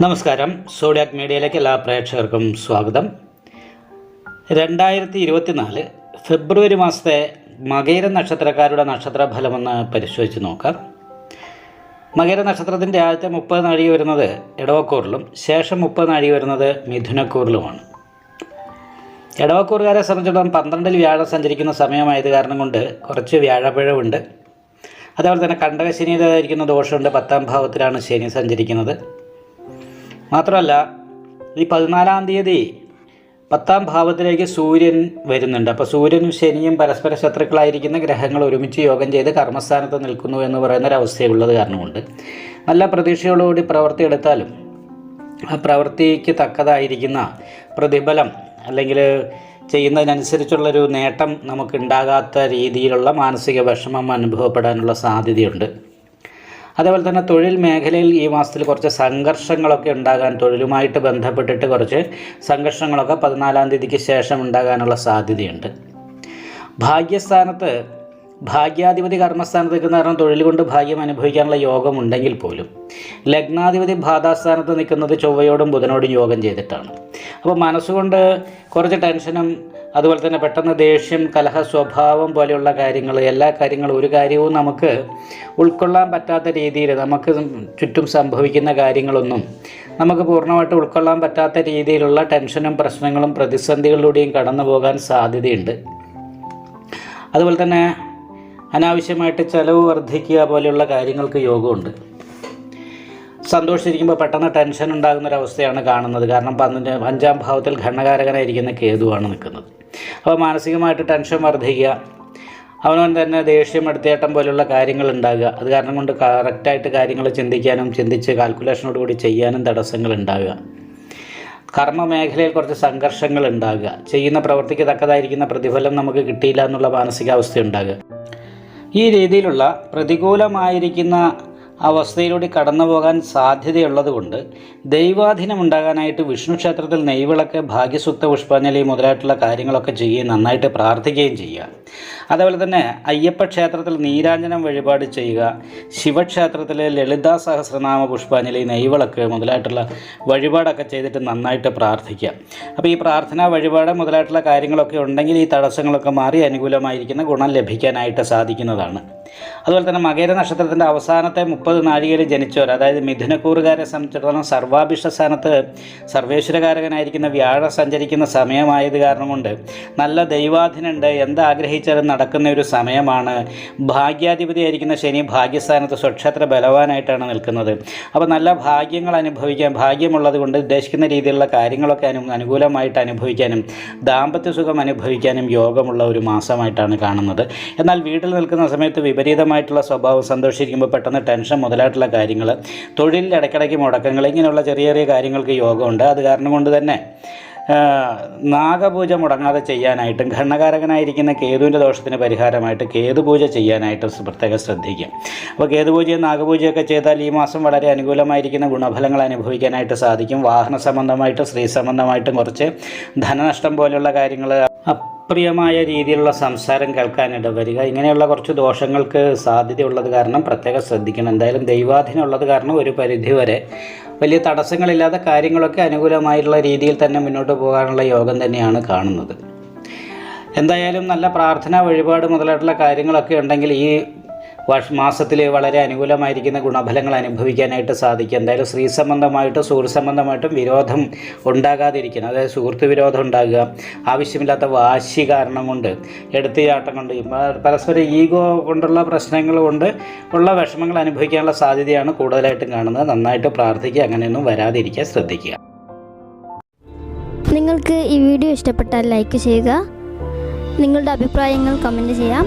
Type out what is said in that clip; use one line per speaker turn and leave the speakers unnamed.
നമസ്കാരം. സോഡിയാക് മീഡിയയിലേക്ക് എല്ലാ പ്രേക്ഷകർക്കും സ്വാഗതം. രണ്ടായിരത്തി ഇരുപത്തിനാല് ഫെബ്രുവരി മാസത്തെ മകേര നക്ഷത്രക്കാരുടെ നക്ഷത്രഫലമെന്ന് പരിശോധിച്ച് നോക്കാം. മകര നക്ഷത്രത്തിന്റെ ആദ്യത്തെ മുപ്പത് നാഴിക വരുന്നത് ഇടവക്കൂറിലും ശേഷം മുപ്പത് നാഴിക വരുന്നത് മിഥുനക്കൂറിലുമാണ്. ഇടവക്കൂറുകാരെ സംബന്ധിച്ചിടത്തോളം പന്ത്രണ്ടിൽ വ്യാഴം സഞ്ചരിക്കുന്ന സമയമായത് കാരണം കൊണ്ട് കുറച്ച് വ്യാഴപ്പിഴവുണ്ട്. അതേപോലെ തന്നെ കണ്ടകശനിയിലായിരിക്കുന്ന ദോഷമുണ്ട്. പത്താം ഭാവത്തിലാണ് ശനി സഞ്ചരിക്കുന്നത്. മാത്രമല്ല ഈ പതിനാലാം തീയതി പത്താം ഭാവത്തിലേക്ക് സൂര്യൻ വരുന്നുണ്ട്. അപ്പോൾ സൂര്യനും ശനിയും പരസ്പര ശത്രുക്കളായിരിക്കുന്ന ഗ്രഹങ്ങൾ ഒരുമിച്ച് യോഗം ചെയ്ത് കർമ്മസ്ഥാനത്ത് നിൽക്കുന്നു എന്ന് പറയുന്ന ഒരു അവസ്ഥയുള്ളത് കാരണമുണ്ട്. നല്ല പ്രതീക്ഷയോടുകൂടി പ്രവൃത്തി എടുത്താലും ആ പ്രവൃത്തിക്ക് തക്കതായിരിക്കുന്ന പ്രതിഫലം അല്ലെങ്കിൽ ചെയ്യുന്നതിനനുസരിച്ചുള്ളൊരു നേട്ടം നമുക്കുണ്ടാകാത്ത രീതിയിലുള്ള മാനസിക വിഷമം അനുഭവപ്പെടാനുള്ള സാധ്യതയുണ്ട്. അതേപോലെ തന്നെ തൊഴിൽ മേഖലയിൽ ഈ മാസത്തിൽ കുറച്ച് സംഘർഷങ്ങളൊക്കെ ഉണ്ടാകാൻ തൊഴിലുമായിട്ട് ബന്ധപ്പെട്ടിട്ട് കുറച്ച് സംഘർഷങ്ങളൊക്കെ പതിനാലാം തീയതിക്ക് ശേഷം ഉണ്ടാകാനുള്ള സാധ്യതയുണ്ട്. ഭാഗ്യസ്ഥാനത്ത് ഭാഗ്യാധിപതി കർമ്മസ്ഥാനത്ത് നിൽക്കുന്ന കാരണം തൊഴിൽ കൊണ്ട് ഭാഗ്യം അനുഭവിക്കാനുള്ള യോഗം ഉണ്ടെങ്കിൽ പോലും ലഗ്നാധിപതി ബാധാസ്ഥാനത്ത് നിൽക്കുന്നത് ചൊവ്വയോടും ബുധനോടും യോഗം ചെയ്തിട്ടാണ്. അപ്പോൾ മനസ്സുകൊണ്ട് കുറച്ച് ടെൻഷനും അതുപോലെ തന്നെ പെട്ടെന്ന് ദേഷ്യം കലഹ സ്വഭാവം പോലെയുള്ള കാര്യങ്ങൾ എല്ലാ കാര്യങ്ങളും ഒരു കാര്യവും നമുക്ക് ഉൾക്കൊള്ളാൻ പറ്റാത്ത രീതിയിൽ നമുക്ക് ചുറ്റും സംഭവിക്കുന്ന കാര്യങ്ങളൊന്നും നമുക്ക് പൂർണമായിട്ട് ഉൾക്കൊള്ളാൻ പറ്റാത്ത രീതിയിലുള്ള ടെൻഷനും പ്രശ്നങ്ങളും പ്രതിസന്ധികളിലൂടെയും കടന്നു പോകാൻ സാധ്യതയുണ്ട്. അതുപോലെ തന്നെ അനാവശ്യമായിട്ട് ചിലവ് വർദ്ധിക്കുക പോലെയുള്ള കാര്യങ്ങൾക്ക് യോഗമുണ്ട്. സന്തോഷിച്ചിരിക്കുമ്പോൾ പെട്ടെന്ന് ടെൻഷൻ ഉണ്ടാകുന്ന ഒരു അവസ്ഥയാണ് കാണുന്നത്. കാരണം പന്ത്രണ്ട് അഞ്ചാം ഭാവത്തിൽ ഘടനകാരകനായിരിക്കുന്ന കേതുവാണ് നിൽക്കുന്നത്. അപ്പോൾ മാനസികമായിട്ട് ടെൻഷൻ വർദ്ധിക്കുക അവനവൻ തന്നെ ദേഷ്യം എടുത്തേട്ടം പോലുള്ള കാര്യങ്ങൾ ഉണ്ടാകുക. അത് കാരണം കൊണ്ട് കറക്റ്റായിട്ട് കാര്യങ്ങൾ ചിന്തിക്കാനും ചിന്തിച്ച് കാൽക്കുലേഷനോട് കൂടി ചെയ്യാനും തടസ്സങ്ങൾ ഉണ്ടാകുക. കർമ്മ മേഖലയിൽ കുറച്ച് സംഘർഷങ്ങൾ ഉണ്ടാകുക. ചെയ്യുന്ന പ്രവൃത്തിക്ക് തക്കതായിരിക്കുന്ന പ്രതിഫലം നമുക്ക് കിട്ടിയില്ല എന്നുള്ള മാനസികാവസ്ഥ ഉണ്ടാകുക. ഈ രീതിയിലുള്ള പ്രതികൂലമായിരിക്കുന്ന അവസ്ഥയിലൂടെ കടന്നു പോകാൻ സാധ്യതയുള്ളത് കൊണ്ട് ദൈവാധീനമുണ്ടാകാനായിട്ട് വിഷ്ണു ക്ഷേത്രത്തിൽ നെയ്വിളക്ക് ഭാഗ്യസുക്ത പുഷ്പാഞ്ജലി മുതലായിട്ടുള്ള കാര്യങ്ങളൊക്കെ ചെയ്യുകയും നന്നായിട്ട് പ്രാർത്ഥിക്കുകയും ചെയ്യുക. അതേപോലെ തന്നെ അയ്യപ്പ ക്ഷേത്രത്തിൽ നീരാഞ്ജനം വഴിപാട് ചെയ്യുക ശിവക്ഷേത്രത്തിലെ ലളിതാ സഹസ്രനാമ പുഷ്പാഞ്ജലി നെയ്വിളക്ക് മുതലായിട്ടുള്ള വഴിപാടൊക്കെ ചെയ്തിട്ട് നന്നായിട്ട് പ്രാർത്ഥിക്കുക. അപ്പോൾ ഈ പ്രാർത്ഥന വഴിപാട് മുതലായിട്ടുള്ള കാര്യങ്ങളൊക്കെ ഉണ്ടെങ്കിൽ ഈ തടസ്സങ്ങളൊക്കെ മാറി അനുകൂലമായിരിക്കുന്ന ഗുണം ലഭിക്കാനായിട്ട് സാധിക്കുന്നതാണ്. അതുപോലെ തന്നെ മകര നക്ഷത്രത്തിന്റെ അവസാനത്തെ മുപ്പത് നാഴികയിൽ ജനിച്ചവർ അതായത് മിഥുനക്കൂറുകാരെ സംബന്ധിച്ചിടത്തോളം സർവാഭിഷ്ട സ്ഥാനത്ത് സർവേശ്വരകാരകനായിരിക്കുന്ന വ്യാഴം സഞ്ചരിക്കുന്ന സമയമായത് കാരണം കൊണ്ട് നല്ല ദൈവാധീനുണ്ട് എന്താഗ്രഹിച്ചാലും നടക്കുന്ന ഒരു സമയമാണ്. ഭാഗ്യാധിപതിയായിരിക്കുന്ന ശനി ഭാഗ്യസ്ഥാനത്ത് സ്വക്ഷേത്ര ബലവാനായിട്ടാണ് നിൽക്കുന്നത്. അപ്പോൾ നല്ല ഭാഗ്യങ്ങൾ അനുഭവിക്കാൻ ഭാഗ്യമുള്ളത് കൊണ്ട് ഉദ്ദേശിക്കുന്ന രീതിയിലുള്ള കാര്യങ്ങളൊക്കെ അനു അനുകൂലമായിട്ട് അനുഭവിക്കാനും ദാമ്പത്യ സുഖം അനുഭവിക്കാനും യോഗമുള്ള ഒരു മാസമായിട്ടാണ് കാണുന്നത്. എന്നാൽ വീട്ടിൽ നിൽക്കുന്ന സമയത്ത് വിപരീതമായിട്ടുള്ള സ്വഭാവം സന്തോഷിക്കുമ്പോൾ പെട്ടെന്ന് ടെൻഷൻ മുതലായിട്ടുള്ള കാര്യങ്ങൾ തൊഴിലിൽ ഇടയ്ക്കിടയ്ക്ക് മുടക്കങ്ങൾ ഇങ്ങനെയുള്ള ചെറിയ ചെറിയ കാര്യങ്ങൾക്ക് യോഗമുണ്ട്. അത് കാരണം കൊണ്ട് തന്നെ നാഗപൂജ മുടങ്ങാതെ ചെയ്യാനായിട്ടും ഘണ്ണകാരകനായിരിക്കുന്ന കേതുവിന്റെ ദോഷത്തിന് പരിഹാരമായിട്ട് കേതുപൂജ ചെയ്യാനായിട്ട് പ്രത്യേകം ശ്രദ്ധിക്കുക അപ്പോൾ കേതുപൂജയും നാഗപൂജയൊക്കെ ചെയ്താൽ ഈ മാസം വളരെ അനുകൂലമായിരിക്കുന്ന ഗുണഫലങ്ങൾ അനുഭവിക്കാനായിട്ട് സാധിക്കും. വാഹന സംബന്ധമായിട്ടും സ്ത്രീ സംബന്ധമായിട്ടും കുറച്ച് ധനനഷ്ടം പോലെയുള്ള കാര്യങ്ങൾ അപ്രിയമായ രീതിയിലുള്ള സംസാരം കേൾക്കാനിട വരിക. ഇങ്ങനെയുള്ള കുറച്ച് ദോഷങ്ങൾക്ക് സാധ്യതയുള്ളത് കാരണം പ്രത്യേകം ശ്രദ്ധിക്കണം. എന്തായാലും ദൈവാധീനം ഉള്ളത് കാരണം ഒരു പരിധിവരെ വലിയ തടസ്സങ്ങളില്ലാതെ കാര്യങ്ങളൊക്കെ അനുകൂലമായിട്ടുള്ള രീതിയിൽ തന്നെ മുന്നോട്ട് പോകാനുള്ള യോഗം തന്നെയാണ് കാണുന്നത്. എന്തായാലും നല്ല പ്രാർത്ഥന വഴിപാട് മുതലായിട്ടുള്ള കാര്യങ്ങളൊക്കെ ഉണ്ടെങ്കിൽ ഈ വർഷ മാസത്തിൽ വളരെ അനുകൂലമായിരിക്കുന്ന ഗുണഫലങ്ങൾ അനുഭവിക്കാനായിട്ട് സാധിക്കും. എന്തായാലും സ്ത്രീ സംബന്ധമായിട്ടും സുഹൃത്ത് സംബന്ധമായിട്ടും വിരോധം ഉണ്ടാകാതിരിക്കണം. അതായത് സുഹൃത്ത് വിരോധം ഉണ്ടാകുക ആവശ്യമില്ലാത്ത വാശി കാരണം കൊണ്ട് എടുത്തുചാട്ടം കൊണ്ട് പരസ്പര ഈഗോ കൊണ്ടുള്ള പ്രശ്നങ്ങൾ കൊണ്ട് ഉള്ള വിഷമങ്ങൾ അനുഭവിക്കാനുള്ള സാധ്യതയാണ് കൂടുതലായിട്ടും കാണുന്നത്. നന്നായിട്ട് പ്രാർത്ഥിക്കുക അങ്ങനെയൊന്നും വരാതിരിക്കാൻ ശ്രദ്ധിക്കുക.
നിങ്ങൾക്ക് ഈ വീഡിയോ ഇഷ്ടപ്പെട്ടാൽ ലൈക്ക് ചെയ്യുക. നിങ്ങളുടെ അഭിപ്രായങ്ങൾ കമന്റ് ചെയ്യാം.